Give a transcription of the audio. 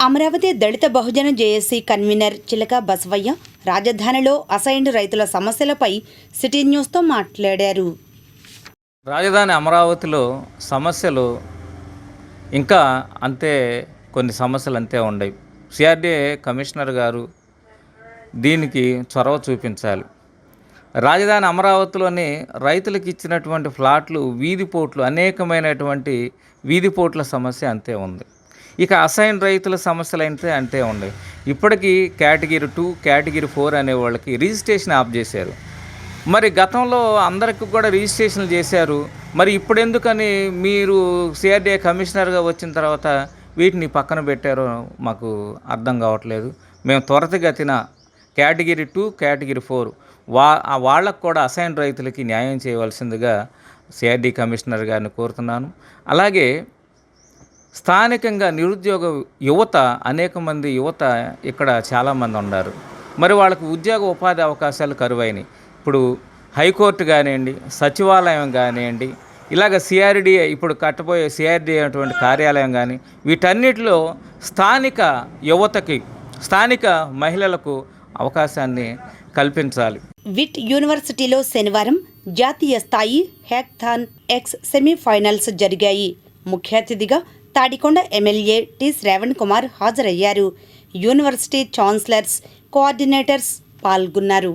అమరావతి దళిత బహుజన JAC convener Chilaka Basavaiah రాజధానిలో assigned రైతుల సమస్యలపై సిటీ న్యూస్తో మాట్లాడారు. రాజధాని అమరావతిలో సమస్యలు ఇంకా అంతే కొన్ని సమస్యలు అంతే ఉన్నాయి సిఆర్డీఏ కమిషనర్ గారు దీనికి చొరవ చూపించాలి. రాజధాని అమరావతిలోని రైతులకు ఇచ్చినటువంటి ఫ్లాట్లు వీధిపోట్లు అనేకమైనటువంటి వీధిపోట్ల సమస్య అంతే ఉంది. ఇక అసైన్ రైతుల సమస్యలు అయితే అంతే ఉన్నాయి. ఇప్పటికీ కేటగిరీ టూ కేటగిరీ ఫోర్ అనే వాళ్ళకి రిజిస్ట్రేషన్ ఆఫ్ చేశారు. మరి గతంలో అందరికి కూడా రిజిస్ట్రేషన్లు చేశారు. మరి ఇప్పుడు ఎందుకని మీరు సిఆర్డీఏ కమిషనర్గా వచ్చిన తర్వాత వీటిని పక్కన పెట్టారో మాకు అర్థం కావట్లేదు. మేము త్వరతగతిన కేటగిరీ టూ కేటగిరీ ఫోర్ వా వాళ్ళకు కూడా అసైన్ రైతులకి న్యాయం చేయవలసిందిగా సిఆర్డీ కమిషనర్ గారిని కోరుతున్నాను. అలాగే స్థానికంగా నిరుద్యోగ యువత అనేక మంది యువత ఇక్కడ చాలామంది ఉన్నారు. మరి వాళ్ళకు ఉద్యోగ ఉపాధి అవకాశాలు కరువైనవి ఇప్పుడు హైకోర్టు కానివ్వండి సచివాలయం కానివ్వండి ఇలాగ సిఆర్డీఏ ఇప్పుడు కట్టబోయే సిఆర్డిఏ అటువంటి కార్యాలయం కానీ వీటన్నిటిలో స్థానిక యువతకి స్థానిక మహిళలకు అవకాశాన్ని కల్పించాలి. విట్ యూనివర్సిటీలో శనివారం జాతీయ స్థాయి హ్యాక్థాన్ ఎక్స్ సెమీఫైనల్స్ జరిగాయి. ముఖ్య అతిథిగా తాడికొండ ఎమ్మెల్యే టి. శ్రావణ్ కుమార్ హాజరయ్యారు. యూనివర్సిటీ ఛాన్సలర్స్ కోఆర్డినేటర్స్ పాల్గొన్నారు.